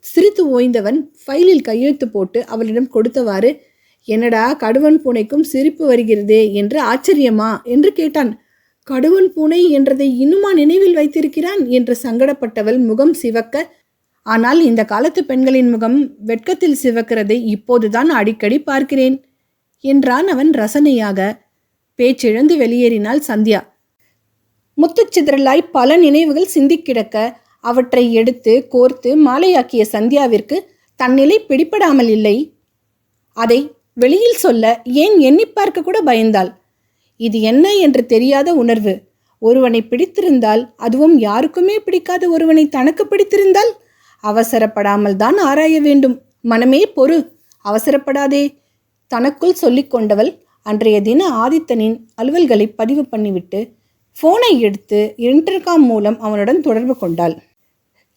சிரித்து ஓய்ந்தவன் ஃபைலில் கையெழுத்து போட்டு அவளிடம் கொடுத்தவாறு என்னடா கடுவன் பூனைக்கும் சிரிப்பு வருகிறதே என்று ஆச்சரியமா? என்று கேட்டான். கடுவன் பூனை என்றதை இன்னுமா நினைவில் வைத்திருக்கிறான்? என்று சங்கடப்பட்டவள் முகம் சிவக்க ஆனால் இந்த காலத்து பெண்களின் முகம் வெட்கத்தில் சிவக்கிறதை இப்போதுதான் அடிக்கடி பார்க்கிறேன் என்றான் அவன் ரசனையாக. பேச்சிழந்து வெளியேறினாள் சந்தியா. முத்துச்சிதறலாய் பல நினைவுகள் சிந்திக் கிடக்க அவற்றை எடுத்து கோர்த்து மாலையாக்கிய சந்தியாவிற்கு தன்னிலை பிடிபடாமல் இல்லை. அதை வெளியில் சொல்ல ஏன் எண்ணி பார்க்க கூட பயந்தாள். இது என்ன என்று தெரியாத உணர்வு. ஒருவனை பிடித்திருந்தால் அதுவும் யாருக்குமே பிடிக்காத ஒருவனை தனக்கு பிடித்திருந்தால் அவசரப்படாமல் தான் ஆராய வேண்டும். மனமே பொறு. அவசரப்படாதே. தனக்குள் சொல்லிக் கொண்டவள் அன்றைய தின ஆதித்தனின் அலுவல்களை பதிவு பண்ணிவிட்டு ஃபோனை எடுத்து இன்டர்காம் மூலம் அவனுடன் தொடர்பு கொண்டாள்.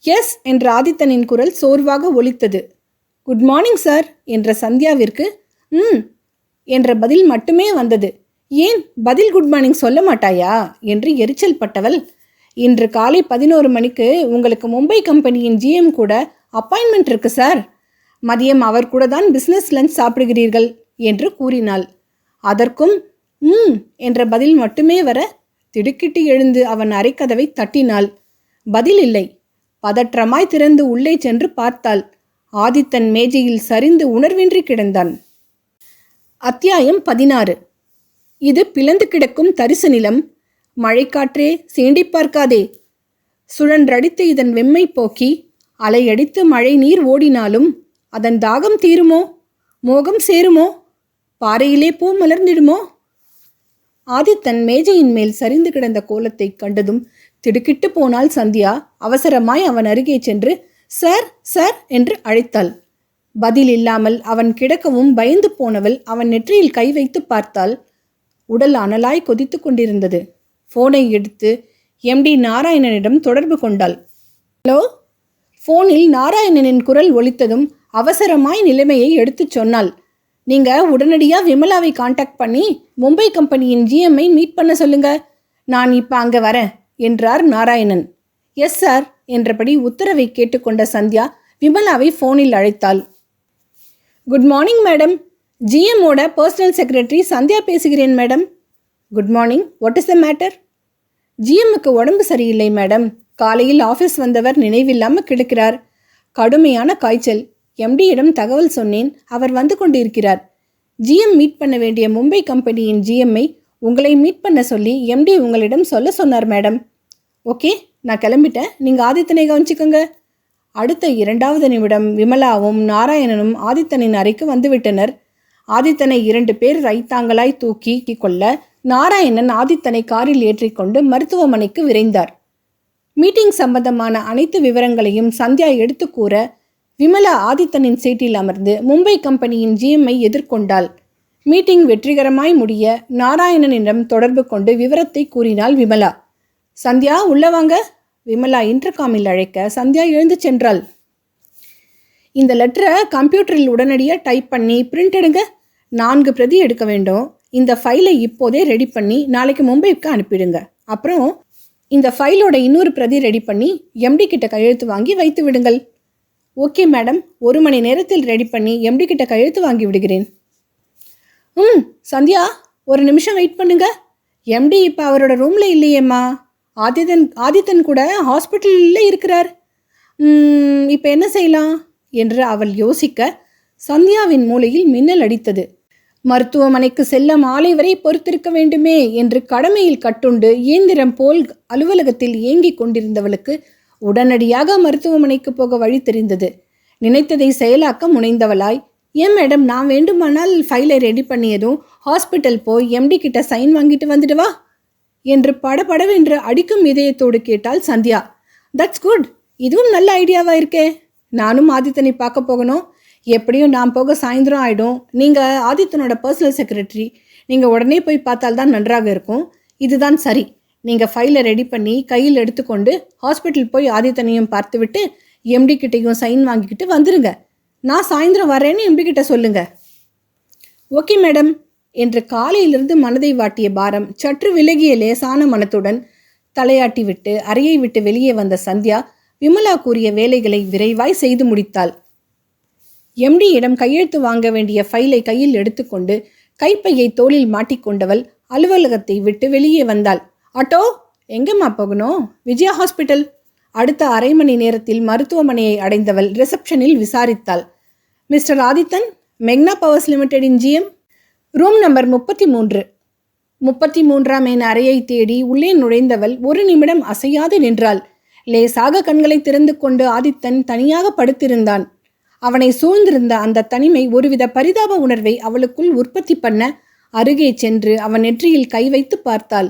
எஸ் என்ற ஆதித்தனின் குரல் சோர்வாக ஒலித்தது. குட் மார்னிங் சார் என்ற சந்தியாவிற்கு ம் என்ற பதில் மட்டுமே வந்தது. ஏன் பதில் குட் மார்னிங் சொல்ல மாட்டாயா? என்று எரிச்சல் பட்டவள். இன்று காலை பதினோரு மணிக்கு உங்களுக்கு மும்பை கம்பெனியின் ஜிஎம் கூட அப்பாயின்மெண்ட் இருக்கு சார். மதியம் அவர் கூட தான் பிஸ்னஸ் லஞ்ச் சாப்பிடுகிறீர்கள் என்று கூறினாள். அதற்கும் ம் என்ற பதில் மட்டுமே வர திடுக்கிட்டு எழுந்து அவன் அரைக்கதவை தட்டினாள். பதில் இல்லை. பதற்றமாய் திறந்து உள்ளே சென்று பார்த்தாள். ஆதித்தன் மேஜையில் சரிந்து உணர்வின்றி கிடந்தான். அத்தியாயம் பதினாறு. இது பிளந்து கிடக்கும் தரிசு நிலம். மழைக்காற்றே சீண்டிப் பார்க்காதே. சுழன்றடித்து இதன் வெம்மை போக்கி அலையடித்து மழை நீர் ஓடினாலும் அதன் தாகம் தீருமோ? மோகம் சேருமோ? பாறையிலே பூ மலர்ந்திடுமோ? ஆதித்தன் மேஜையின் மேல் சரிந்து கிடந்த கோலத்தை கண்டதும் திடுக்கிட்டு போனாள் சந்தியா அவசரமாய் அவன் அருகே சென்று சார் சார் என்று அழைத்தாள். பதில் இல்லாமல் அவன் கிடக்கவும் பயந்து போனவள் அவன் நெற்றியில் கை வைத்து பார்த்தாள். உடல் அனலாய் கொதித்து கொண்டிருந்தது. ஃபோனை எடுத்து எம்டி நாராயணனிடம் தொடர்பு கொண்டாள். ஹலோ? ஃபோனில் நாராயணனின் குரல் ஒலித்ததும் அவசரமாய் நிலைமையை எடுத்துச் சொன்னாள். நீங்க உடனடியா விமலாவை காண்டாக்ட் பண்ணி மும்பை கம்பெனியின் ஜிஎம்ஐ மீட் பண்ண சொல்லுங்க. நான் இப்ப அங்க வரேன். என்றார் நாராயணன். எஸ் சார் என்றபடி உத்தரவை கேட்டுக்கொண்ட சந்தியா விமலாவை ஃபோனில் அழைத்தாள். குட் மார்னிங் மேடம் ஜிஎம்மோட பர்சனல் செக்ரட்டரி சந்தியா பேசுகிறேன் madam good morning what is the matter ஜிஎம்முக்கு உடம்பு சரியில்லை மேடம் காலையில் ஆஃபீஸ் வந்தவர் நினைவில்லாமல் கிடக்கிறார். கடுமையான காய்ச்சல். எம்டியிடம் தகவல் சொன்னேன். அவர் வந்து கொண்டிருக்கிறார். ஜிஎம் மீட் பண்ண வேண்டிய மும்பை கம்பெனியின் ஜிஎம்ஐ உங்களை மீட் பண்ண சொல்லி எம்டி உங்களிடம் சொல்ல சொன்னார் மேடம் ஓகே நான் கிளம்பிட்டேன். நீங்கள் ஆதித்தனை கவனிச்சுக்கோங்க. அடுத்த இரண்டாவது நிமிடம் விமலாவும் நாராயணனும் ஆதித்தனின் அறைக்கு வந்துவிட்டனர். ஆதித்தனை இரண்டு பேர் ரைத்தாங்களாய் தூக்கி கொள்ள நாராயணன் ஆதித்தனை காரில் ஏற்றிக்கொண்டு மருத்துவமனைக்கு விரைந்தார். மீட்டிங் சம்பந்தமான அனைத்து விவரங்களையும் சந்தியா எடுத்து கூற விமலா ஆதித்தனின் சீட்டில் அமர்ந்து மும்பை கம்பெனியின் ஜிஎம்ஐ எதிர்கொண்டாள். மீட்டிங் வெற்றிகரமாய் முடிய நாராயணனிடம் தொடர்பு கொண்டு விவரத்தை கூறினாள் விமலா. சந்தியா உள்ள வாங்க. விமலா இன்டர்காமில் அழைக்க சந்தியா எழுந்து சென்றாள். இந்த லெட்டரை கம்ப்யூட்டரில் உடனடியாக டைப் பண்ணி பிரிண்ட் எடுங்க. நான்கு பிரதி எடுக்க வேண்டும். இந்த ஃபைலை இப்போதே ரெடி பண்ணி நாளைக்கு மும்பைக்கு அனுப்பிடுங்க. அப்புறம் இந்த ஃபைலோட இன்னொரு பிரதி ரெடி பண்ணி எம்டி கிட்ட கையெழுத்து வாங்கி வைத்து விடுங்கள். Okay madam. ஒரு மணி நேரத்தில் ரெடி பண்ணி எம்டி கிட்ட கையெழுத்து வாங்கி விடுகிறேன். ம் சந்தியா ஒரு நிமிஷம் வெயிட் பண்ணுங்க. எம்டி இப்போ அவரோட ரூமில் இல்லையேம்மா. ஆதித்தன் ஆதித்தன் கூட ஹாஸ்பிட்டலில் இருக்கிறார். இப்போ என்ன செய்யலாம்? என்று அவள் யோசிக்க சந்தியாவின் மூளையில் மின்னல் அடித்தது. மருத்துவமனைக்கு செல்ல மாலை வரை பொறுத்திருக்க வேண்டுமே என்று கடமையில் கட்டுண்டு இயந்திரம் போல் அலுவலகத்தில் ஏங்கிக் கொண்டிருந்தவளுக்கு உடனடியாக மருத்துவமனைக்கு போக வழி தெரிந்தது. நினைத்ததை செயலாக்க முனைந்தவளாய் ஏன் மேடம் நான் வேண்டுமானால் ஃபைலை ரெடி பண்ணியதும் ஹாஸ்பிட்டல் போய் எம்டி கிட்ட சைன் வாங்கிட்டு வந்துடுவா என்று படபடவென்று அடிக்கும் இதயத்தோடு கேட்டாள் சந்தியா. தட்ஸ் குட் இதுவும் நல்ல ஐடியாவாக இருக்கே. நானும் ஆதித்தனை பார்க்க போகணும். எப்படியும் நான் போக சாயந்தரம் ஆகிடும் நீங்கள் ஆதித்தனோட பர்சனல் செக்ரட்டரி நீங்கள் உடனே போய் பார்த்தால் தான் நன்றாக இருக்கும். இதுதான் சரி. நீங்கள் ஃபைலை ரெடி பண்ணி கையில் எடுத்துக்கொண்டு ஹாஸ்பிட்டல் போய் ஆதித்தனையும் பார்த்துவிட்டு எம்டி கிட்டையும் சைன் வாங்கிக்கிட்டு வந்துடுங்க நான் சாயந்தரம் வரேன்னு எம்பிக்கிட்ட சொல்லுங்க. ஓகே மேடம் என்று காலையிலிருந்து மனதை வாட்டிய பாரம் சற்று விலகிய லேசான மனத்துடன் தலையாட்டி விட்டு அறையை விட்டு வெளியே வந்த சந்தியா விமலா கூறிய வேலைகளை விரைவாய் செய்து முடித்தாள். எம்டியிடம் கையெழுத்து வாங்க வேண்டிய ஃபைலை கையில் எடுத்துக்கொண்டு கைப்பையை தோளில் மாட்டிக்கொண்டவள் அலுவலகத்தை விட்டு வெளியே வந்தாள். ஆட்டோ எங்கம்மா போகணும்? விஜயா ஹாஸ்பிட்டல்? அடுத்த அரை மணி நேரத்தில் மருத்துவமனையை அடைந்தவள் ரிசப்ஷனில் விசாரித்தாள். மிஸ்டர் ஆதித்தன் மெக்னா பவர்ஸ் லிமிடெடின் ஜிஎம் ரூம் நம்பர் முப்பத்தி மூன்று முப்பத்தி மூன்றாம் என் அறையை தேடி உள்ளே நுழைந்தவள் ஒரு நிமிடம் அசையாது நின்றாள். லேசாக கண்களை திறந்து கொண்டு ஆதித்தன் தனியாக படுத்திருந்தான். அவனை சூழ்ந்திருந்த அந்த தனிமை ஒருவித பரிதாப உணர்வை அவளுக்குள் உற்பத்தி பண்ண அருகே சென்று அவன் நெற்றியில் கை வைத்து பார்த்தாள்.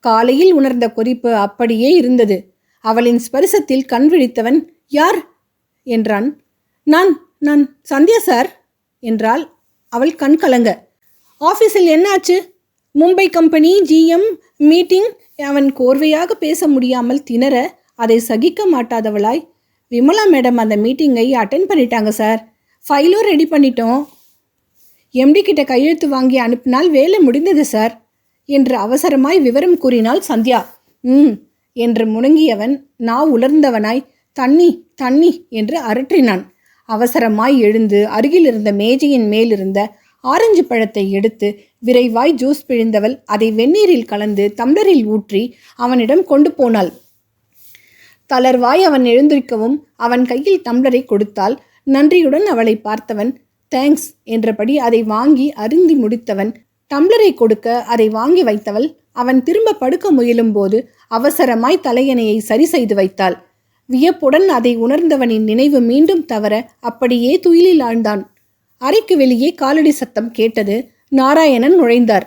காலையில் உணர்ந்த கொதிப்பு அப்படியே இருந்தது. அவளின் ஸ்பரிசத்தில் கண் விழித்தவன் யார்? என்றான். நான் நான் சந்தியா சார்? என்றாள். அவள் கண் கலங்க. ஆஃபீஸில் என்னாச்சு? மும்பை கம்பெனி ஜிஎம் மீட்டிங் அவன் கோர்வையாக பேச முடியாமல் திணற அதை சகிக்க மாட்டாதவளாய். விமலா மேடம் அந்த மீட்டிங்கை அட்டென்ட் பண்ணிட்டாங்க சார். ஃபைலும் ரெடி பண்ணிட்டோம். எம்டி கிட்ட கையெழுத்து வாங்கி அனுப்பினால் வேலை முடிந்தது சார் என்று அவசரமாய் விவரம் கூறினாள் சந்தியா. ம் என்று முணங்கியவன் நா உலர்ந்தவனாய். தண்ணி தண்ணி என்று அரற்றினான். அவசரமாய் எழுந்து அருகில் இருந்த மேஜையின் மேலிருந்த ஆரஞ்சு பழத்தை எடுத்து விரைவாய் ஜூஸ் பிழிந்தவள் அதை வெந்நீரில் கலந்து தம்ளரில் ஊற்றி அவனிடம் கொண்டு போனாள். தளர்வாய் அவன் எழுந்திருக்கவும் அவன் கையில் டம்ளரை கொடுத்தால் நன்றியுடன் அவளை பார்த்தவன் தேங்க்ஸ் என்றபடி அதை வாங்கி அருந்தி முடித்தவன் டம்ளரை கொடுக்க அதை வாங்கி வைத்தவள். அவன் திரும்ப படுக்க முயலும்போது அவசரமாய் தலையணையை சரி செய்து வைத்தாள். வியப்புடன் அதை உணர்ந்தவனின் நினைவு மீண்டும் தவற அப்படியே துயிலில் ஆழ்ந்தான். அறைக்கு வெளியே காலடி சத்தம் கேட்டது நாராயணன் நுழைந்தார்.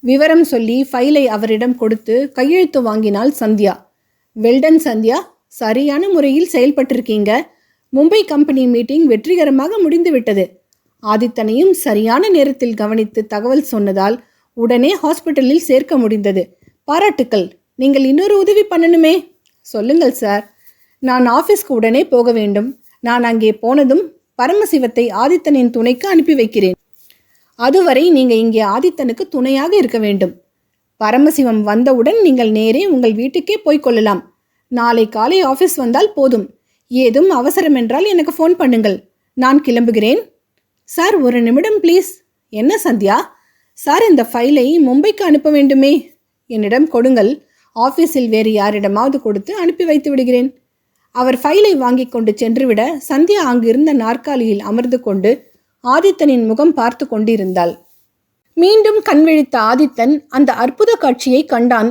விவரம் சொல்லி ஃபைலை அவரிடம் கொடுத்து கையெழுத்து வாங்கினாள் சந்தியா. வெல்டன் சந்தியா. சரியான முறையில் செயல்பட்டிருக்கீங்க. மும்பை கம்பெனி மீட்டிங் வெற்றிகரமாக முடிந்துவிட்டது ஆதித்தனையும் சரியான நேரத்தில் கவனித்து தகவல் சொன்னதால் உடனே ஹாஸ்பிட்டலில் சேர்க்க முடிந்தது. பாராட்டுக்கள். நீங்கள் இன்னொரு உதவி பண்ணணுமே. சொல்லுங்கள் சார். நான் ஆஃபீஸ்க்கு உடனே போக வேண்டும். நான் அங்கே போனதும் பரமசிவத்தை ஆதித்தனின் துணைக்கு அனுப்பி வைக்கிறேன். அதுவரை நீங்கள் இங்கே ஆதித்தனுக்கு துணையாக இருக்க வேண்டும். பரமசிவம் வந்தவுடன் நீங்கள் நேரே உங்கள் வீட்டுக்கே போய்க்கொள்ளலாம் நாளை காலை ஆஃபீஸ் வந்தால் போதும். ஏதும் அவசரம் என்றால் எனக்கு ஃபோன் பண்ணுங்கள். நான் கிளம்புகிறேன். சார் ஒரு நிமிடம் ப்ளீஸ் என்ன சந்தியா? சார் இந்த ஃபைலை மும்பைக்கு அனுப்ப வேண்டுமே. என்னிடம் கொடுங்கள். ஆஃபீஸில் வேறு யாரிடமாவது கொடுத்து அனுப்பி வைத்து விடுகிறேன். அவர் ஃபைலை வாங்கி கொண்டு சென்றுவிட சந்தியா அங்கிருந்த நாற்காலியில் அமர்ந்து கொண்டு ஆதித்தனின் முகம் பார்த்து கொண்டிருந்தாள். மீண்டும் கண்விழித்த ஆதித்தன் அந்த அற்புத காட்சியை கண்டான்.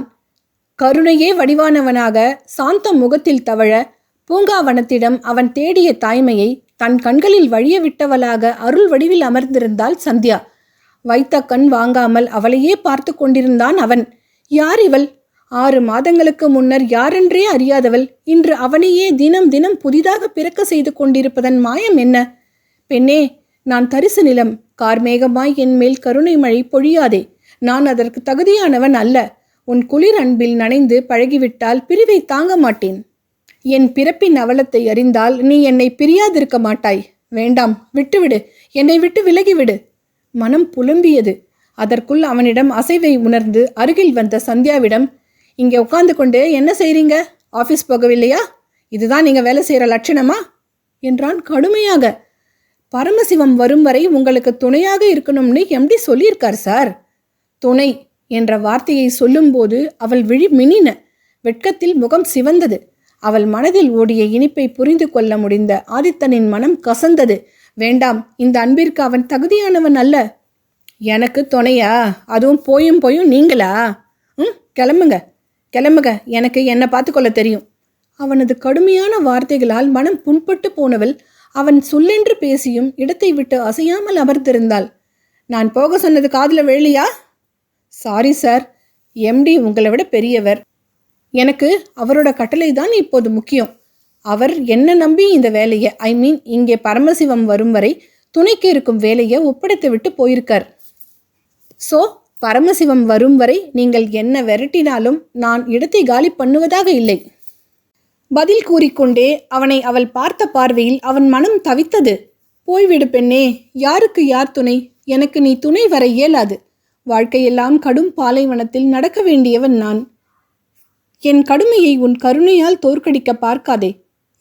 கருணையே வடிவானவனாக சாந்த முகத்தில் தவழ பூங்காவனத்திடம் அவன் தேடிய தாய்மையை தன் கண்களில் வழிய விட்டவளாக அருள் வடிவில் அமர்ந்திருந்தாள் சந்தியா. வைத்த கண் வாங்காமல் அவளையே பார்த்து கொண்டிருந்தான் அவன். யார் இவள்? ஆறு மாதங்களுக்கு முன்னர் யாரென்றே அறியாதவள் இன்று அவனையே தினம் தினம் புதிதாக பிறக்க செய்து கொண்டிருப்பதன் மாயம் என்ன? பெண்ணே நான் தரிசு நிலம் கார்மேகமாய் என் மேல் கருணை மழை பொழியாதே. நான் அதற்கு தகுதியானவன் அல்ல. உன் குளிர் அன்பில் நனைந்து பழகிவிட்டால் பிரிவை தாங்க மாட்டேன். என் பிறப்பின் அவலத்தை அறிந்தால் நீ என்னை பிரியாதிருக்க மாட்டாய். வேண்டாம் விட்டுவிடு. என்னை விட்டு விலகிவிடு. மனம் புலம்பியது. அதற்குள் அவனிடம் அசைவை உணர்ந்து அருகில் வந்த சந்தியாவிடம் இங்கே உட்கார்ந்து கொண்டு என்ன செய்கிறீங்க ஆஃபீஸ் போகவில்லையா? இதுதான் நீங்கள் வேலை செய்கிற லட்சணமா? என்றான் கடுமையாக. பரமசிவம் வரும் வரை உங்களுக்கு துணையாக இருக்கணும்னு எம்டி சொல்லியிருக்கார் சார் துணை என்ற வார்த்தையை சொல்லும்போது அவள் விழி மினின. வெட்கத்தில் முகம் சிவந்தது. அவள் மனதில் ஓடிய இனிப்பை புரிந்து கொள்ள முடிந்த ஆதித்தனின் மனம் கசந்தது. வேண்டாம் இந்த அன்பிற்கு அவன் தகுதியானவன் அல்ல. எனக்கு துணையா? அதுவும் போயும் போயும் நீங்களா? ம் கிளம்புங்க. கிளம்புக எனக்கு என்னை பார்த்துக்கொள்ள தெரியும். அவனது கடுமையான வார்த்தைகளால் மனம் புண்பட்டு போனவள் அவன் சொல்லென்று பேசியும் இடத்தை விட்டு அசையாமல் அமர்ந்திருந்தாள். நான் போக சொன்னது காதில் வேலையா சாரி சார் எம்டி உங்களை விட பெரியவர். எனக்கு அவரோட கட்டளை தான் இப்போது முக்கியம். அவர் என்ன நம்பி இந்த வேலையை ஐ மீன் இங்கே பரமசிவம் வரும் வரை துணைக்கு இருக்கும் வேலையை ஒப்படைத்து விட்டு போயிருக்கார். ஸோ பரமசிவம் வரும் வரை நீங்கள் என்ன விரட்டினாலும் நான் இடத்தை காலி பண்ணுவதாக இல்லை. பதில் கூறிக்கொண்டே அவனை அவள் பார்த்த பார்வையில் அவன் மனம் தவித்தது. போய்விடு பெண்ணே யாருக்கு யார் துணை? எனக்கு நீ துணை வர இயலாது. வாழ்க்கையெல்லாம் கடும் பாலைவனத்தில் நடக்க வேண்டியவன் நான். என் கடுமையை உன் கருணையால் தோற்கடிக்க பார்க்காதே.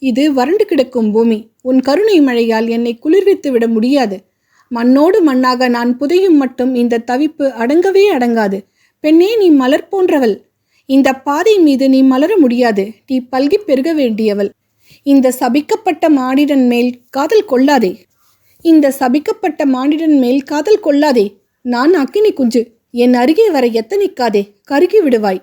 இது வறண்டு கிடக்கும் பூமி. உன் கருணை மழையால் என்னை குளிர்வித்து விட முடியாது. மண்ணோடு மண்ணாக நான் புதையும் மட்டும் இந்த தவிப்பு அடங்கவே அடங்காது. பெண்ணே நீ மலர் போன்றவள். இந்த பாதை மீது நீ மலர முடியாது. நீ பல்கி பெருக வேண்டியவள். இந்த சபிக்கப்பட்ட மானிடன் மேல் காதல் கொள்ளாதே. இந்த சபிக்கப்பட்ட மானிடன் மேல் காதல் கொள்ளாதே. நான் அக்கினி குஞ்சு. என் அருகே வர எத்தனிக்காதே. கருகி விடுவாய்.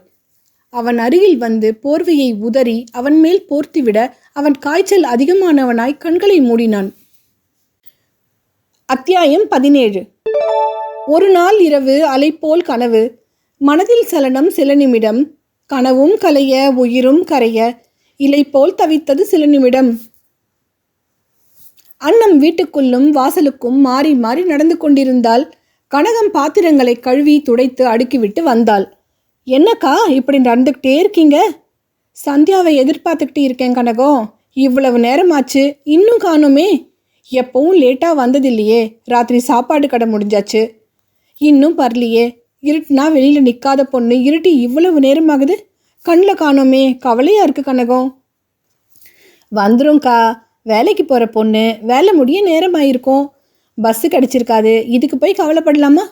அவன் அருகில் வந்து போர்வையை உதறி அவன் மேல் போர்த்திவிட அவன் காய்ச்சல் அதிகமானவனாய் கண்களை மூடினான். அத்தியாயம் பதினேழு. ஒரு நாள் இரவு அலைப்போல் கனவு. மனதில் சலனம் சில நிமிடம். கனவும் கலைய உயிரும் கரைய. இலை போல் தவித்தது சில நிமிடம். அன்னம் வீட்டுக்குள்ளும் வாசலுக்கும் மாறி மாறி நடந்து கொண்டிருந்தால் கனகம் பாத்திரங்களை கழுவி துடைத்து அடுக்கிவிட்டு வந்தாள். என்னக்கா இப்படி நடந்துக்கிட்டே இருக்கீங்க? சந்தியாவை எதிர்பார்த்துக்கிட்டு இருக்கேன் கனகம் இவ்வளவு நேரமாச்சு. இன்னும் காணுமே. எப்பவும் லேட்டாக வந்ததில்லையே. ராத்திரி சாப்பாடு கடை முடிஞ்சாச்சு. இன்னும் பரலையே இருட்டுனா வெளியில் நிற்காத பொண்ணு இருட்டி இவ்வளவு நேரமாகுது? கண்ணில் காணோமே. கவலையாக இருக்கு கனகம். வந்துரும்க்கா. வேலைக்கு போகிற பொண்ணு. வேலை முடிய நேரமாயிருக்கும். பஸ்ஸு கிடச்சிருக்காது. இதுக்கு போய் கவலைப்படலாமா?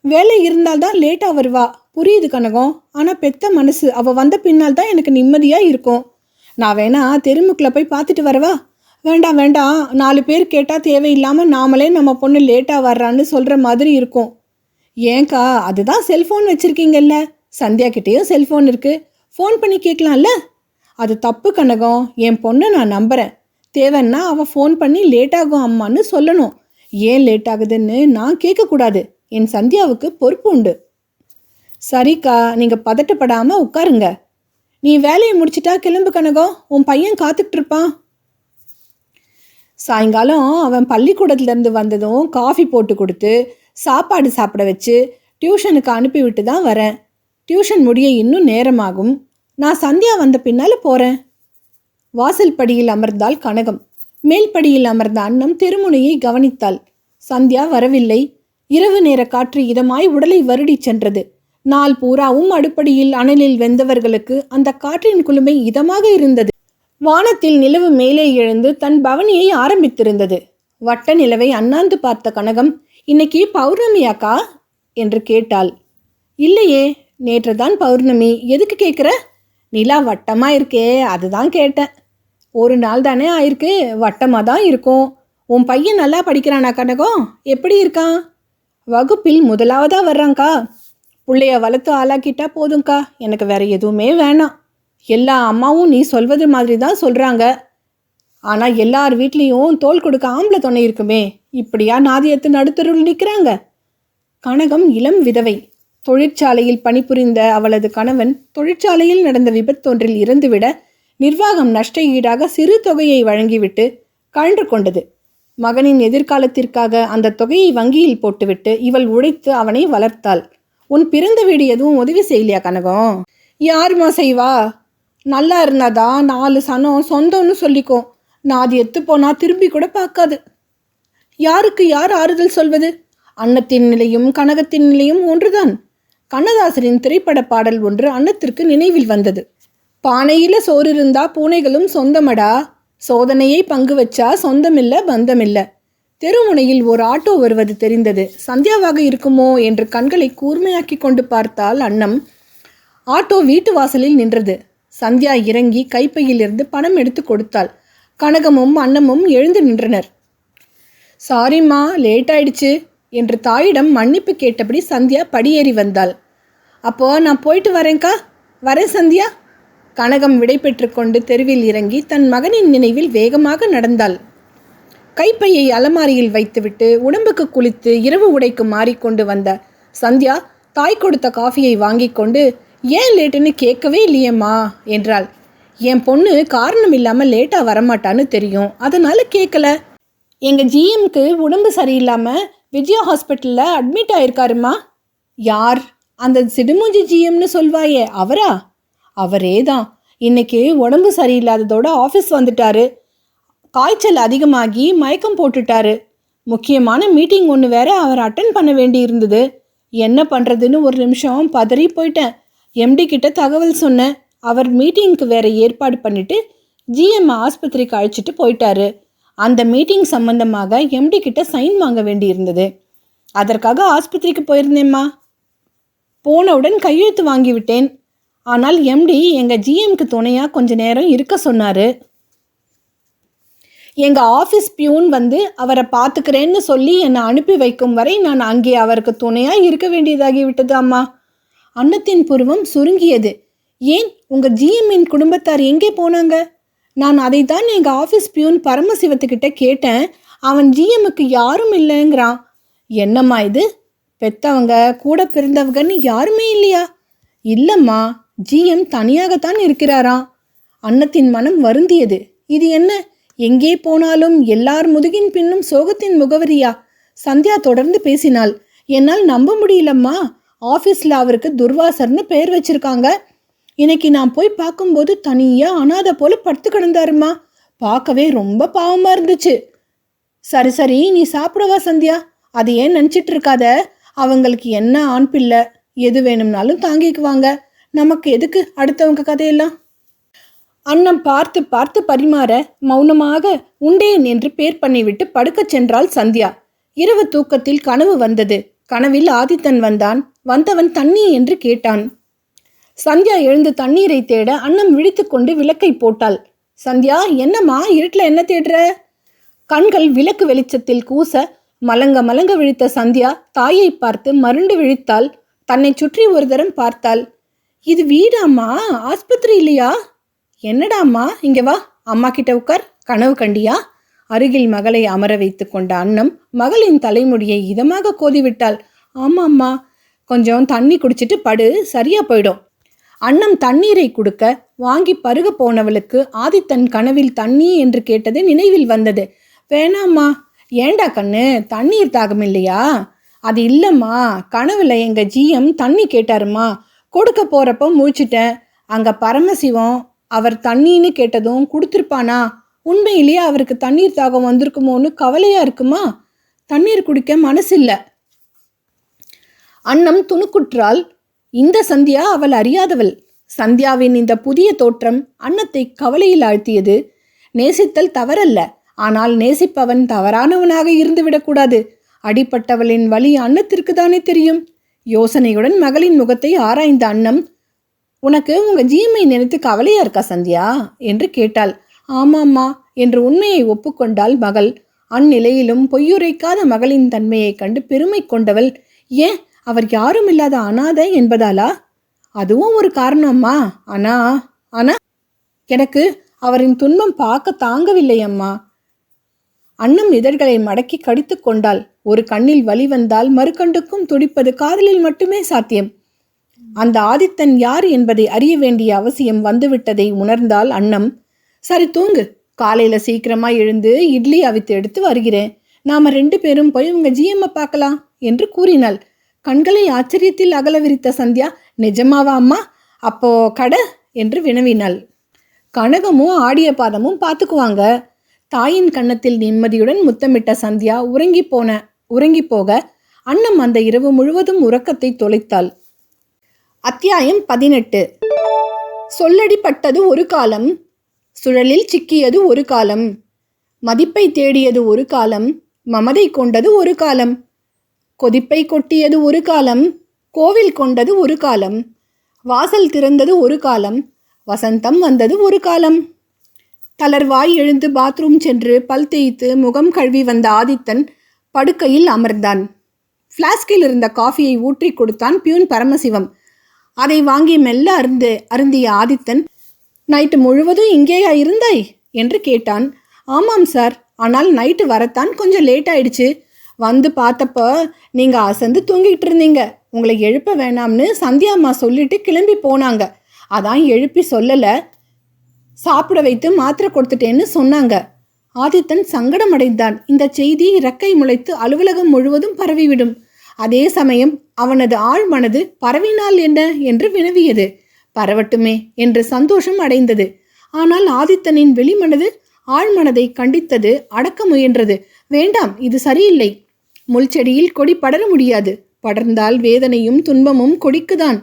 வேலை இருந்தால்தான் லேட்டாக வருவா. புரியுது கனகம். ஆனால் பெத்த மனசு. அவள் வந்த பின்னால் தான் எனக்கு நிம்மதியாக இருக்கும் நான் வேணா தெருமுக்கில் போய் பார்த்துட்டு வரவா? வேண்டாம் வேண்டாம். நாலு பேர் கேட்டால் தேவையில்லாமல் நாமளே நம்ம பொண்ணு லேட்டாக வர்றான்னு சொல்கிற மாதிரி இருக்கும். ஏன்க்கா அதுதான் செல்ஃபோன் வச்சுருக்கீங்கல்ல. சந்தியாக்கிட்டேயும் செல்ஃபோன் இருக்குது ஃபோன் பண்ணி கேட்கலாம்ல அது தப்பு கனகம். என் பொண்ணை நான் நம்புகிறேன் தேவைன்னா அவள் ஃபோன் பண்ணி லேட் ஆகும் அம்மான்னு சொல்லணும். ஏன் லேட் ஆகுதுன்னு நான் கேட்கக்கூடாது என் சந்தியாவுக்கு பொறுப்பு உண்டு. சரிக்கா நீங்கள் பதட்டப்படாமல் உட்காருங்க. நீ வேலையை முடிச்சிட்டா கிளம்பு கனகம். உன் பையன் காத்துக்கிட்டு இருப்பான். சாயங்காலம் அவன் பள்ளிக்கூடத்துலேருந்து வந்ததும் காஃபி போட்டு கொடுத்து சாப்பாடு சாப்பிட வச்சு டியூஷனுக்கு அனுப்பிவிட்டு தான் வரேன். டியூஷன் முடிய இன்னும் நேரமாகும். நான் சந்தியா வந்த பின்னால் போகிறேன் வாசல் படியில் அமர்ந்தால் கனகம். மேல்படியில் அமர்ந்த அன்னம் திருமுனையை கவனித்தாள். சந்தியா வரவில்லை. இரவு நேர காற்று இதமாய் உடலை வருடிச் சென்றது. நாள் பூராவும் அடுப்படியில் அனலில் வெந்தவர்களுக்கு அந்த காற்றின் குளுமை இதமாக இருந்தது. வானத்தில் நிலவு மேலே எழுந்து தன் பவனியை ஆரம்பித்திருந்தது. வட்ட நிலவை அண்ணாந்து பார்த்த கனகம் இன்னைக்கு பௌர்ணமியாக்கா என்று கேட்டாள். இல்லையே நேற்று தான் பௌர்ணமி. எதுக்கு கேட்குற நிலா வட்டமா இருக்கே அதுதான் கேட்டேன். ஒரு நாள் தானே ஆயிருக்கு வட்டமாக தான் இருக்கும். உன் பையன் நல்லா படிக்கிறானா கனகம்? எப்படி இருக்கான்? வகுப்பில் முதலாவதாக வர்றாங்க்கா பிள்ளைய வளர்த்து ஆளாக்கிட்டா போதும்க்கா. எனக்கு வேற எதுவுமே வேணாம். எல்லா அம்மாவும் நீ சொல்வது மாதிரி தான் சொல்கிறாங்க ஆனால் எல்லார் வீட்லேயும் தோல் கொடுக்க ஆம்பளை துணை இருக்குமே. இப்படியா நாதியத்து நடுத்தருள் நிற்கிறாங்க கனகம் இளம் விதவை. தொழிற்சாலையில் பணிபுரிந்த அவளது கணவன் தொழிற்சாலையில் நடந்த விபத்தொன்றில் இறந்துவிட நிர்வாகம் நஷ்ட ஈடாக சிறு தொகையை வழங்கிவிட்டு கழன்று கொண்டது. மகனின் எதிர்காலத்திற்காக அந்த தொகையை வங்கியில் போட்டுவிட்டு இவள் உழைத்து அவனை வளர்த்தாள். உன் பிறந்த வீடு எதுவும் உதவி செய்யலையா கனகம்? யாருமா செய்வா நல்லா இருந்தாதான் நாலு சனம் சொந்தம்னு சொல்லிக்கோ. நான் அது எத்து போனால் திரும்பி கூட பார்க்காது. யாருக்கு யார் ஆறுதல் சொல்வது? அன்னத்தின் நிலையும் கனகத்தின் நிலையும் ஒன்றுதான். கண்ணதாசரின் திரைப்பட பாடல் ஒன்று அன்னத்திற்கு நினைவில் வந்தது. பானையில சோறு இருந்தா பூனைகளும் சொந்தமடா? சோதனையை பங்கு வச்சா சொந்தமில்ல பந்தமில்ல. தெருமுனையில் ஒரு ஆட்டோ வருவது தெரிந்தது. சந்தியாவாக இருக்குமோ என்று கண்களை கூர்மையாக்கி கொண்டு பார்த்தால் அன்னம் ஆட்டோ வீட்டு வாசலில் நின்றது. சந்தியா இறங்கி கைப்பையிலிருந்து பணம் எடுத்து கொடுத்தாள். கனகமும் அன்னமும் எழுந்து நின்றனர். சாரிம்மா லேட் ஆயிடுச்சு என்று தாயிடம் மன்னிப்பு கேட்டபடி சந்தியா படியேறி வந்தாள். அப்போ நான் போயிட்டு வரேன்க்கா வரேன் சந்தியா கனகம் விடை கொண்டு தெருவில் இறங்கி தன் மகனின் நினைவில் வேகமாக நடந்தாள். கைப்பையை அலமாரியில் வைத்துவிட்டு உடம்புக்கு குளித்து இரவு உடைக்கு மாறிக்கொண்டு வந்த சந்தியா தாய் கொடுத்த காஃபியை வாங்கி கொண்டு ஏன் லேட்டுன்னு கேட்கவே இல்லையேம்மா? என்றாள். என் பொண்ணு காரணம் இல்லாமல் லேட்டாக வரமாட்டான்னு தெரியும். அதனால் கேட்கல. எங்கள் ஜிஎம்க்கு உடம்பு சரியில்லாமல் விஜயா ஹாஸ்பிட்டலில் அட்மிட் ஆயிருக்காருமா யார்? அந்த சிடுமூஞ்சி ஜிஎம்னு சொல்வாயே அவரா? அவரே தான் இன்னைக்கு உடம்பு சரியில்லாததோட ஆஃபீஸ் வந்துட்டாரு. காய்ச்சல் அதிகமாகி மயக்கம் போட்டுட்டாரு. முக்கியமான மீட்டிங் ஒன்று வேற அவர் அட்டன் பண்ண வேண்டி இருந்தது என்ன பண்ணுறதுன்னு ஒரு நிமிஷம் பதறி போயிட்டேன். எம்டி கிட்ட தகவல் சொன்னேன் அவர் மீட்டிங்க்கு வேற ஏற்பாடு பண்ணிட்டு ஜிஎம் ஆஸ்பத்திரிக்கு அழைச்சிட்டு போயிட்டாரு. அந்த மீட்டிங் சம்பந்தமாக எம்டி கிட்ட சைன் வாங்க வேண்டியிருந்தது. அதற்காக ஆஸ்பத்திரிக்கு போயிருந்தேம்மா. போனவுடன் கையெழுத்து வாங்கிவிட்டேன் ஆனால் எம்டி எங்கள் ஜிஎம்க்கு துணையாக கொஞ்ச நேரம் இருக்க சொன்னார். எங்கள் ஆஃபீஸ் பியூன் வந்து அவரை பார்த்துக்கிறேன்னு சொல்லி என்னை அனுப்பி வைக்கும் வரை நான் அங்கே அவருக்கு துணையாக இருக்க வேண்டியதாகிவிட்டது அம்மா. அன்னத்தின் புருவம் சுருங்கியது. ஏன்? உங்கள் ஜிஎம்மின் குடும்பத்தார் எங்கே போனாங்க? நான் அதை தான் எங்கள் ஆஃபீஸ் பியூன் பரமசிவத்துக்கிட்ட கேட்டேன். அவன் ஜிஎம்முக்கு யாரும் இல்லைங்கிறான். என்னம்மா இது? பெத்தவங்க கூட பிறந்தவங்கன்னு யாருமே இல்லையா? இல்லைம்மா ஜிஎம் தனியாகத்தான் இருக்கிறாராம். அன்னத்தின் மனம் வருந்தியது. இது என்ன? எங்கே போனாலும் எல்லார் முதுகின் பின்னும் சோகத்தின் முகவரியா? சந்தியா தொடர்ந்து பேசினாள். என்னால் நம்ப முடியலம்மா. ஆஃபீஸில் அவருக்கு துர்வாசர்னு பெயர் வச்சுருக்காங்க. இன்னைக்கு நான் போய் பார்க்கும்போது தனியாக அனாதை போல் படுத்து கிடந்தாருமா. பார்க்கவே ரொம்ப பாவமாக இருந்துச்சு. சரி சரி நீ சாப்பிடவா சந்தியா? அது ஏன் நினச்சிட்டு இருக்காத? அவங்களுக்கு என்ன ஆண் பிள்ளை? எது வேணும்னாலும் தாங்கிக்குவாங்க. நமக்கு எதுக்கு அடுத்தவங்க கதையெல்லாம்? அன்னம் பார்த்து பார்த்து பரிமாற மௌனமாக உண்டேன் என்று பேர் பண்ணிவிட்டு படுக்கச் சென்றாள் சந்தியா. இரவு தூக்கத்தில் கனவு வந்தது. கனவில் ஆதித்தன் வந்தான். வந்தவன் தண்ணி என்று கேட்டான். சந்தியா எழுந்து தண்ணீரை தேட அன்னம் விழித்துக்கொண்டு விளக்கை போட்டாள். சந்தியா என்னம்மா இருட்டில் என்ன தேடுற? கண்கள் விளக்கு வெளிச்சத்தில் கூச மலங்க மலங்க விழித்த சந்தியா தாயை பார்த்து மருண்டு விழித்தாள். தன்னை சுற்றி ஒரு தரம் பார்த்தாள். இது வீடாம்மா? ஆஸ்பத்திரி இல்லையா? என்னடாம்மா இங்கே வா. அம்மா கிட்ட உட்கார். கனவு கண்டியா? அருகில் மகளை அமர வைத்து கொண்ட அன்னம் மகளின் தலைமுடியை இதமாக கோதிவிட்டாள். ஆமாம்மா கொஞ்சம் தண்ணி குடிச்சிட்டு படு. சரியா போயிடும். அன்னம் தண்ணீரை கொடுக்க வாங்கி பருக போனவளுக்கு ஆதித்தன் கனவில் தண்ணி என்று கேட்டது நினைவில் வந்தது. வேணாம்மா. ஏண்டா கண்ணு? தண்ணீர் தாகம் இல்லையா? அது இல்லைம்மா. கனவுல எங்க ஜிஎம் தண்ணி கேட்டாருமா. கொடுக்க போறப்ப முழிச்சிட்டேன் அங்க பரமசிவம் அவர் தண்ணின்னு கேட்டதும் கொடுத்துருப்பானா? உண்மையிலேயே அவருக்கு தண்ணீர் தாகம் வந்திருக்குமோன்னு கவலையாக இருக்குமா? தண்ணீர் குடிக்க மனசில்லை. அன்னம் துணுக்குற்றால் இந்த சந்தியா அவள் அறியாதவள். சந்தியாவின் இந்த புதிய தோற்றம் அன்னத்தை கவலையில் ஆழ்த்தியது. நேசித்தல் தவறல்ல. ஆனால் நேசிப்பவன் தவறானவனாக இருந்துவிடக்கூடாது அடிப்பட்டவளின் வழி அன்னத்திற்கு தானே தெரியும். யோசனையுடன் மகளின் முகத்தை ஆராய்ந்த அன்னம் உனக்கு உங்க ஜிஎம்ஐ நினைத்து கவலையா இருக்கா சந்தியா? என்று கேட்டாள். ஆமாம்மா என்று உண்மையை ஒப்புக்கொண்டாள் மகள். அந்நிலையிலும் பொய்யுரைக்காத மகளின் தன்மையைக் கண்டு பெருமை கொண்டவள். ஏன்? அவர் யாரும் இல்லாத அனாதை என்பதாலா? அதுவும் ஒரு காரணம்மா. அனா அனா. எனக்கு அவரின் துன்பம் பார்க்க தாங்கவில்லை அம்மா அன்னம் இதழ்களை மடக்கி கடித்து கொண்டாள். ஒரு கண்ணில் வலி வந்தால் மறுகண்டுக்கும் துடிப்பது காதலில் மட்டுமே சாத்தியம். அந்த ஆதித்தன் யார் என்பதை அறிய வேண்டிய அவசியம் வந்துவிட்டதை உணர்ந்தால் அன்னம். சரி தூங்கு. காலையில சீக்கிரமா எழுந்து இட்லி அவித்து எடுத்து வருகிறேன். நாம ரெண்டு பேரும் போய் உங்க ஜிஎம்மை பார்க்கலாம் என்று கூறினாள். கண்களை ஆச்சரியத்தில் அகல விரித்த சந்தியா நிஜமாவா அம்மா? அப்போ கடை? என்று வினவினாள். கனகமும் ஆடிய பாதமும் பார்த்துக்குவாங்க. தாயின் கன்னத்தில் நிம்மதியுடன் முத்தமிட்ட சந்தியா உறங்கி போன உறங்கி போக அன்னம் அந்த இரவு முழுவதும் உறக்கத்தை தொலைத்தாள். அத்தியாயம் பதினெட்டு. சொல்லடிப்பட்டது ஒரு காலம் சுழலில் சிக்கியது ஒரு காலம். மதிப்பை தேடியது ஒரு காலம். மமதை கொண்டது ஒரு காலம். கொதிப்பை கொட்டியது ஒரு காலம். கோவில் கொண்டது ஒரு காலம். வாசல் திறந்தது ஒரு காலம். வசந்தம் வந்தது ஒரு காலம். தளர்வாய் எழுந்து பாத்ரூம் சென்று பல் தேய்த்து முகம் கழுவி வந்த ஆதித்தன் படுக்கையில் அமர்ந்தான். ஃப்ளாஸ்கில் இருந்த காஃபியை ஊற்றி கொடுத்தான் பியூன் பரமசிவம். அதை வாங்கி மெல்ல அருந்து அருந்திய ஆதித்தன் நைட்டு முழுவதும் இங்கேயா இருந்தாய்? என்று கேட்டான். ஆமாம் சார். ஆனால் நைட்டு வரத்தான் கொஞ்சம் லேட் ஆயிடுச்சு. வந்து பார்த்தப்போ நீங்கள் அசந்து தூங்கிட்டு இருந்தீங்க. உங்களை எழுப்ப வேணாம்னு சந்தியாம்மா சொல்லிட்டு கிளம்பி போனாங்க. அதான் எழுப்பி சொல்லலை. சாப்பிட வைத்து மாத்திரை கொடுத்துட்டேன்னு சொன்னாங்க. ஆதித்தன் சங்கடமடைந்தான் இந்த செய்தி இறக்கை முளைத்து அலுவலகம் முழுவதும் பரவிவிடும். அதே சமயம் அவனது ஆழ் மனது பரவினால் என்ன? என்று வினவியது. பரவட்டுமே என்று சந்தோஷம் அடைந்தது. ஆனால் ஆதித்தனின் வெளிமனது ஆழ்மனதை கண்டித்தது அடக்க முயன்றது. வேண்டாம் இது சரியில்லை. முள் செடியில் கொடி படர முடியாது. படர்ந்தால் வேதனையும் துன்பமும் கொடிக்குதான்.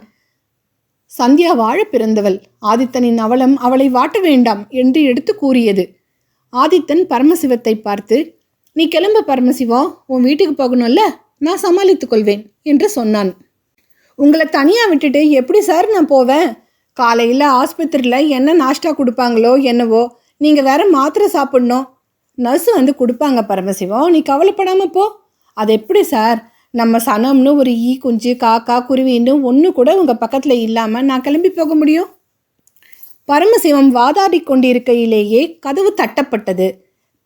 சந்தியா வாழ பிறந்தவள். ஆதித்தனின் அவலம் அவளை வாட்ட வேண்டாம் என்று எடுத்து கூறியது. ஆதித்தன் பரமசிவத்தை பார்த்து நீ கிளம்ப பரமசிவா உன் வீட்டுக்கு போகணும்ல? நான் சமாளித்துக் கொள்வேன் என்று சொன்னான். உங்களை தனியாக விட்டுட்டு எப்படி சார் நான் போவேன்? காலையில் ஆஸ்பத்திரியில் என்ன நாஷ்டா கொடுப்பாங்களோ என்னவோ நீங்கள் வேற மாத்திரை சாப்பிட்ணும். நர்ஸு வந்து கொடுப்பாங்க பரமசிவம். நீ கவலைப்படாமல் போ. அது எப்படி சார்? நம்ம சனம்னு ஒரு ஈ குஞ்சு காக்கா குருவின்னு ஒன்று கூட உங்கள் பக்கத்தில் இல்லாமல் நான் கிளம்பி போக முடியும்? பரமசிவம் வாதாடி கொண்டிருக்கையிலேயே கதவு தட்டப்பட்டது.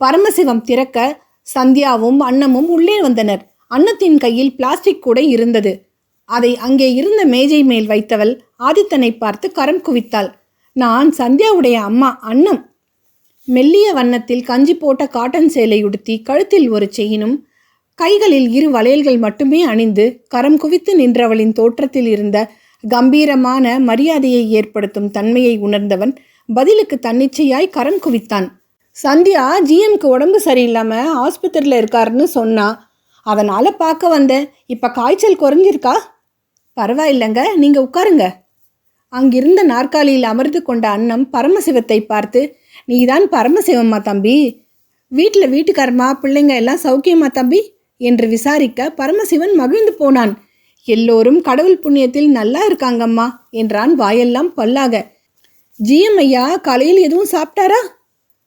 பரமசிவம் திறக்க சந்தியாவும் அன்னமும் உள்ளே வந்தனர். அன்னத்தின் கையில் பிளாஸ்டிக் கூட இருந்தது. அதை அங்கே இருந்த மேஜை மேல் வைத்தவள் ஆதித்தனை பார்த்து கரம் குவித்தாள். நான் சந்தியாவுடைய அம்மா அன்னம். மெல்லிய வண்ணத்தில் கஞ்சி போட்ட காட்டன் சேலை உடுத்தி கழுத்தில் ஒரு செயினும் கைகளில் இரு வளையல்கள் மட்டுமே அணிந்து கரம் குவித்து நின்றவளின் தோற்றத்தில் இருந்த கம்பீரமான மரியாதையை ஏற்படுத்தும் தன்மையை உணர்ந்தவன் பதிலுக்கு தன்னிச்சையாய் கரம் குவித்தான். சந்தியா ஜிஎம்க்கு உடம்பு சரியில்லாமல் ஆஸ்பத்திரியில் இருக்காருன்னு சொன்னா அதனால் பார்க்க வந்தேன் இப்போ காய்ச்சல் குறைஞ்சிருக்கா? பரவாயில்லைங்க நீங்கள் உட்காருங்க. அங்கிருந்த நாற்காலியில் அமர்ந்து கொண்ட அன்னம் பரமசிவத்தை பார்த்து நீதான் பரமசிவம்மா தம்பி. வீட்டில் வீட்டுக்காரமா பிள்ளைங்க எல்லாம் சௌக்கியமா தம்பி? என்று விசாரிக்க பரமசிவன் மகிழ்ந்து போனான். எல்லோரும் கடவுள் புண்ணியத்தில் நல்லா இருக்காங்கம்மா என்றான் வாயெல்லாம் பல்லாக. ஜிஎம் ஐயா காலையில் எதுவும் சாப்பிட்டாரா?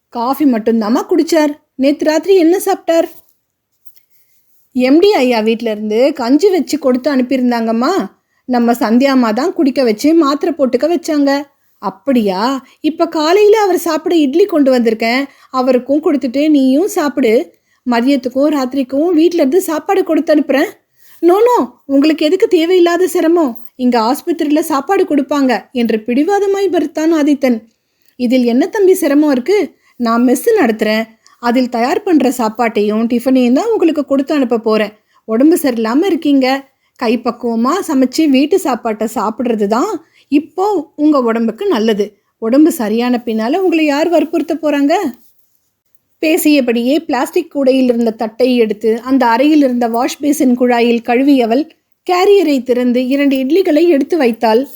காஃபி மட்டும்தாம்மா குடிச்சார். நேற்று ராத்திரி என்ன சாப்பிட்டார்? எம்டி ஐயா வீட்டிலேருந்து கஞ்சி வச்சு கொடுத்து அனுப்பியிருந்தாங்கம்மா. நம்ம சந்தியாமா தான் குடிக்க வச்சு மாத்திரை போட்டுக்க வச்சாங்க. அப்படியா? இப்போ காலையில் அவர் சாப்பிட இட்லி கொண்டு வந்திருக்கேன். அவருக்கும் கொடுத்துட்டு நீயும் சாப்பிடு. மதியத்துக்கும் ராத்திரிக்கும் வீட்டிலேருந்து இருந்து சாப்பாடு கொடுத்து அனுப்புகிறேன் நோ நோ உங்களுக்கு எதுக்கு தேவையில்லாத சிரமம்? இங்கே ஆஸ்பத்திரியில் சாப்பாடு கொடுப்பாங்க என்று பிடிவாதமாய் பருத்தான் ஆதித்தன். இதில் என்ன தம்பி சிரமம் இருக்கு? நான் மெஸ்ஸு நடத்துகிறேன் அதில் தயார் பண்ணுற சாப்பாட்டையும் டிஃபனையும் தான் உங்களுக்கு கொடுத்து அனுப்ப போகிறேன் உடம்பு சரியில்லாமல் இருக்கீங்க. கைப்பக்குவமாக சமைச்சு வீட்டு சாப்பாட்டை சாப்பிட்றது தான் இப்போ உங்கள் உடம்புக்கு நல்லது. உடம்பு சரியான பின்னால் உங்களை யார் வற்புறுத்த போகிறாங்க பேசியபடியே பிளாஸ்டிக் கூடையில் இருந்த தட்டை எடுத்து அந்த அறையில் இருந்த வாஷ் பேசின் குழாயில் கழுவியவள் கேரியரை திறந்து இரண்டு இட்லிகளை எடுத்து வைத்தாள்.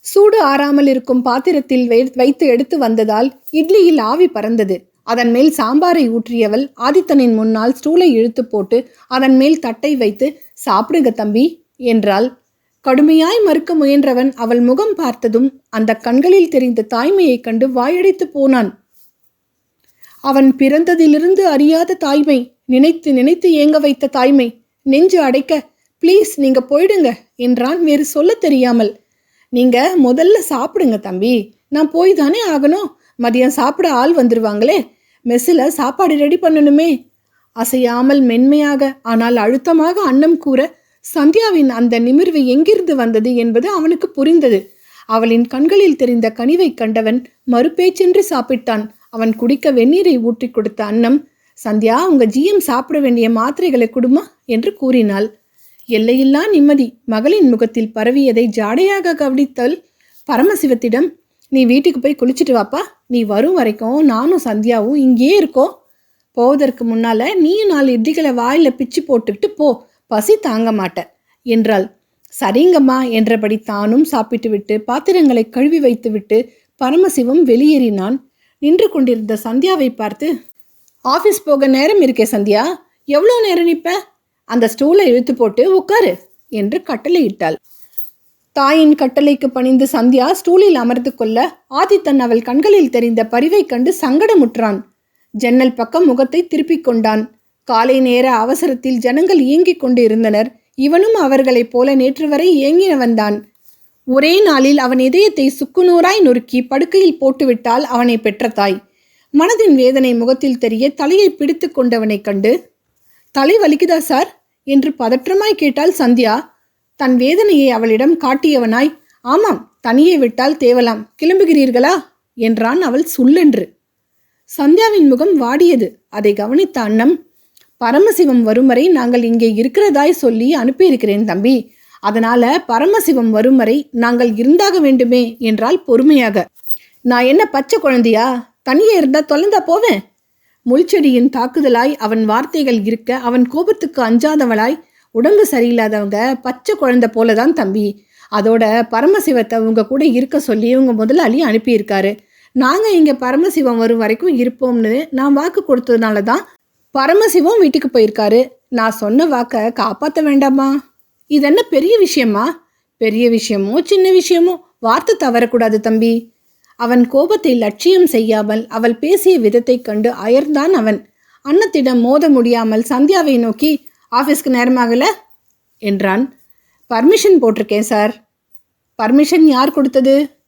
சூடு ஆறாமல் இருக்கும் பாத்திரத்தில் வை- வைத்து எடுத்து வந்ததால் இட்லியில் ஆவி பறந்தது. அதன் மேல் சாம்பாரை ஊற்றியவள் ஆதித்தனின் முன்னால் ஸ்டூலை இழுத்து போட்டு அதன் மேல் தட்டை வைத்து சாப்பிடுங்க தம்பி என்றாள். கடுமையாய் மறுக்க முயன்றவன் அவள் முகம் பார்த்ததும் அந்த கண்களில் தெரிந்த தாய்மையைக் கண்டு வாயடைத்து போனான். அவன் பிறந்ததிலிருந்து அறியாத தாய்மை நினைத்து நினைத்து ஏங்க வைத்த தாய்மை நெஞ்சு அடைக்க ப்ளீஸ் நீங்க போயிடுங்க என்றான். வேறு சொல்ல தெரியாமல் நீங்க முதல்ல சாப்பிடுங்க தம்பி நான் போய் தானே ஆகணும். மதியம் சாப்பிட ஆள் வந்துருவாங்களே. மெஸ்ஸில் சாப்பாடு ரெடி பண்ணணுமே. அசையாமல் மென்மையாக ஆனால் அழுத்தமாக அன்னம் கூற சந்தியாவின் அந்த நிமிர்வு எங்கிருந்து வந்தது என்பது அவனுக்கு புரிந்தது. அவளின் கண்களில் தெரிந்த கனிவைக் கண்டவன் மறுபேச்சென்று சாப்பிட்டான். அவன் குடிக்க வெந்நீரை ஊற்றி கொடுத்த அன்னம் சந்தியா உங்க ஜிஎம் சாப்பிட வேண்டிய மாத்திரைகளை கொடுமா? என்று கூறினாள். எல்லையில்லா நிம்மதி. மகளின் முகத்தில் பரவியதை ஜாடையாக கவனித்தல் பரமசிவத்திடம். நீ வீட்டுக்கு போய் குளிச்சுட்டு வாப்பா. நீ வரும் வரைக்கும் நானும் சந்தியாவும் இங்கேயே இருக்கோம். போவதற்கு முன்னால நீயும் நாலு இட்லிகளை வாயில் பிச்சு போட்டுக்கிட்டு போ. பசி தாங்க மாட்ட என்றாள். சரிங்கம்மா என்றபடி தானும் சாப்பிட்டு விட்டு பாத்திரங்களை கழுவி வைத்துவிட்டு பரமசிவம் வெளியேறினான். நின்று கொண்டிருந்த சந்தியாவை பார்த்து ஆஃபீஸ் போக நேரம் இருக்கே சந்தியா. எவ்வளோ நேரம் நிற்ப அந்த ஸ்டூலை இழுத்து போட்டு உட்காரு என்று கட்டளையிட்டாள். தாயின் கட்டளைக்கு பணிந்து சந்தியா ஸ்டூலில் அமர்ந்து கொள்ள ஆதித்தன் அவள் கண்களில் தெரிந்த பரிவை கண்டு சங்கடமுற்றான். ஜன்னல் பக்கம் முகத்தை திருப்பிக் கொண்டான். காலை நேர அவசரத்தில் ஜனங்கள் இயங்கிக் கொண்டு இருந்தனர் இவனும் அவர்களைப் போல நேற்று வரை இயங்கினவன்தான் ஒரே நாளில் அவன் இதயத்தை சுக்குநூறாய் நொறுக்கி படுக்கையில் போட்டுவிட்டால் அவனை பெற்ற தாய். மனதின் வேதனை முகத்தில் தெரிய தலையை பிடித்து கொண்டவனைக் கண்டு தலை வலிக்குதா சார்? என்று பதற்றமாய் கேட்டாள் சந்தியா. தன் வேதனையை அவளிடம் காட்டியவனாய். ஆமாம் தனியே விட்டால் தேவலாம். கிளம்புகிறீர்களா? என்றான் அவள் சுல்லென்று சந்தியாவின் முகம் வாடியது. அதை கவனித்த அண்ணம் பரமசிவம் வரும் வரை நாங்கள் இங்கே இருக்கிறதாய் சொல்லி அனுப்பியிருக்கிறேன் தம்பி. அதனால பரமசிவம் வரும் வரை நாங்கள் இருந்தாக வேண்டுமே என்றால் பொறுமையாக. நான் என்ன பச்சை குழந்தையா? தனியே இருந்தா தொலைந்தா போவேன்? முள்செடியின் தாக்குதலாய் அவன் வார்த்தைகள் இருக்க அவன் கோபத்துக்கு அஞ்சாதவளாய் உடம்பு சரியில்லாதவங்க பச்சை குழந்தை போலதான் தம்பி. அதோட பரமசிவத்தை உங்க கூட இருக்க சொல்லி உங்க முதலாளி அனுப்பியிருக்காரு. நாங்கள் இங்கே பரமசிவம் வரும் வரைக்கும் இருப்போம்னு நான் வாக்கு கொடுத்ததுனால தான் பரமசிவம் வீட்டுக்கு போயிருக்காரு. நான் சொன்ன வாக்கை காப்பாற்ற வேண்டாமா? இது என்ன பெரிய விஷயமா? பெரிய விஷயமோ சின்ன விஷயமோ? வார்த்தை தவறக்கூடாது தம்பி. அவன் கோபத்தை லட்சியம் செய்யாமல் அவள் பேசிய விதத்தைக் கண்டு அயர்ந்தான் அவன். அன்னத்திடம் மோத முடியாமல் சந்தியாவை நோக்கி ஆஃபீஸ்க்கு நேரமாகல? என்றான். பர்மிஷன் போட்டிருக்கேன் சார். பர்மிஷன் யார் கொடுத்தது?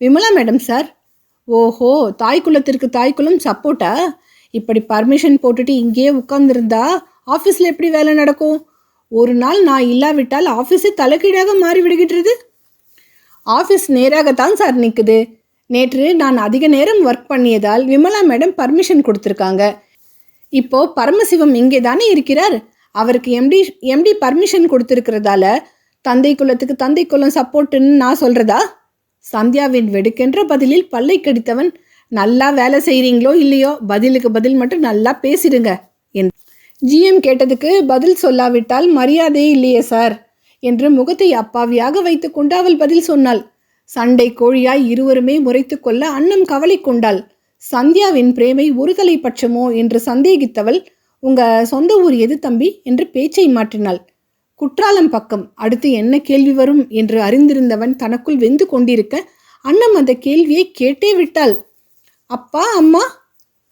Vimala madam sir. ஓஹோ தாய் குலத்திற்கு தாய் குலம் சப்போர்ட்டா இப்படி பர்மிஷன் போட்டுட்டு இங்கேயே உட்காந்துருந்தா ஆஃபீஸில் எப்படி வேலை நடக்கும்? ஒரு நாள் நான் இல்லாவிட்டால் ஆஃபீஸே தலைக்கீடாக மாறி விடுகின்றது ஆஃபீஸ் நேராகத்தான் சார் நிற்குது நேற்று நான் அதிக நேரம் ஒர்க் பண்ணியதால் விமலா மேடம் பர்மிஷன் கொடுத்துருக்காங்க. இப்போ பரமசிவம் இங்கே தானே இருக்கிறார்? அவருக்கு எம்டி எம்டி பர்மிஷன் கொடுத்துருக்கிறதால தந்தை குலத்துக்கு தந்தை குலம் சப்போர்ட்டுன்னு நான் சொல்கிறதா சந்தியாவின் வெடுக்கென்ற பதிலில் பல்லை கடித்தவன் நல்லா வேலை செய்கிறீங்களோ இல்லையோ பதிலுக்கு பதில் மட்டும் நல்லா பேசிடுங்க என். ஜிஎம் கேட்டதுக்கு பதில் சொல்லாவிட்டால் மரியாதையே இல்லையே சார் என்று முகத்தை அப்பாவியாக வைத்துக்கொண்டு அவள் பதில் சொன்னாள். சண்டை கோழியாய் இருவருமே முறைத்து கொள்ள அன்னம் கவலை கொண்டாள். சந்தியாவின் பிரேமை ஒருதலை பட்சமோ என்று சந்தேகித்தவள் உங்க சொந்த ஊர் எது தம்பி? என்று பேச்சை மாற்றினாள். குற்றாலம் பக்கம் அடுத்து என்ன கேள்வி வரும் என்று அறிந்திருந்தவன் தனக்குள் வெந்து கொண்டிருக்க அன்னம் அந்த கேள்வியை கேட்டே விட்டாள். அப்பா அம்மா?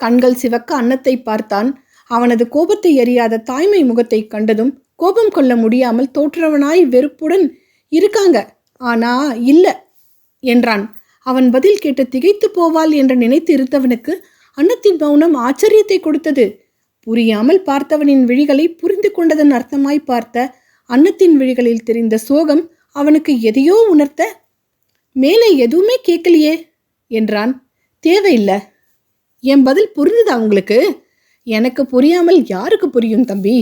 கண்கள் சிவக்க அன்னத்தை பார்த்தான். அவனது கோபத்தை எறியாத தாய்மை முகத்தை கண்டதும் கோபம் கொள்ள முடியாமல் தோற்றவனாய் வெறுப்புடன் இருக்காங்க. ஆனா இல்ல என்றான். அவன் பதில் கேட்டு திகைத்து போவாள் என்று நினைத்து இருந்தவனுக்கு அன்னத்தின் மௌனம் ஆச்சரியத்தை கொடுத்தது. புரியாமல் பார்த்தவனின் விழிகளை புரிந்து கொண்டதன் அர்த்தமாய் பார்த்த அன்னத்தின் விழிகளில் தெரிந்த சோகம் அவனுக்கு எதையோ உணர்த்த மேலே எதுவுமே கேட்கலையே என்றான். தேவையில்லை. என் பதில் புரிஞ்சுதா உங்களுக்கு? எனக்கு புரியாமல் யாருக்கு புரியும் தம்பி?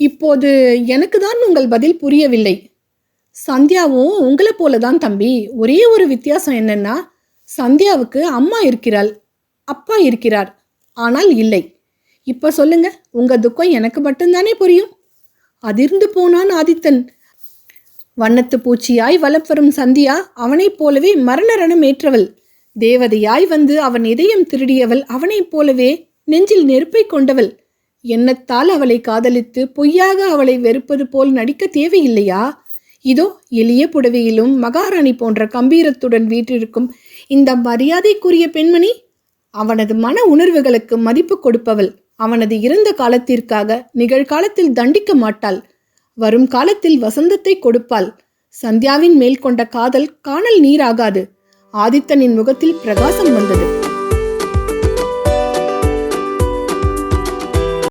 இப்போது எனக்கு தான் உங்கள் பதில் புரியவில்லை. சந்தியாவும் உங்களை போல தான் தம்பி. ஒரே ஒரு வித்தியாசம் என்னன்னா சந்தியாவுக்கு அம்மா இருக்கிறாள் அப்பா இருக்கிறார். ஆனால் இல்லை. இப்போ சொல்லுங்க உங்கள் துக்கம் எனக்கு மட்டும்தானே புரியும்? அதிர்ந்து போனான் ஆதித்தன். வண்ணத்து பூச்சியாய் வலம் வரும் சந்தியா அவனைப் போலவே மரண ரணம் ஏற்றவள். தேவதையாய் வந்து அவன் இதயம் திருடியவள் அவனைப் போலவே நெஞ்சில் நெருப்பை கொண்டவள். எண்ணத்தால் அவளை காதலித்து பொய்யாக அவளை வெறுப்பது போல் நடிக்க தேவையில்லையா? இதோ எளிய புடவையிலும் மகாராணி போன்ற கம்பீரத்துடன் வீற்றிருக்கும் இந்த மரியாதைக்குரிய பெண்மணி அவனது மன உணர்வுகளுக்கு மதிப்பு கொடுப்பவள். அவனது இறந்த காலத்திற்காக நிகழ்காலத்தில் தண்டிக்க மாட்டாள். வரும் காலத்தில் வசந்தத்தை கொடுப்பாள். சந்தியாவின் மேல் கொண்ட காதல் காணல் நீராகாது. ஆதித்தனின் முகத்தில் பிரகாசம் வந்தது.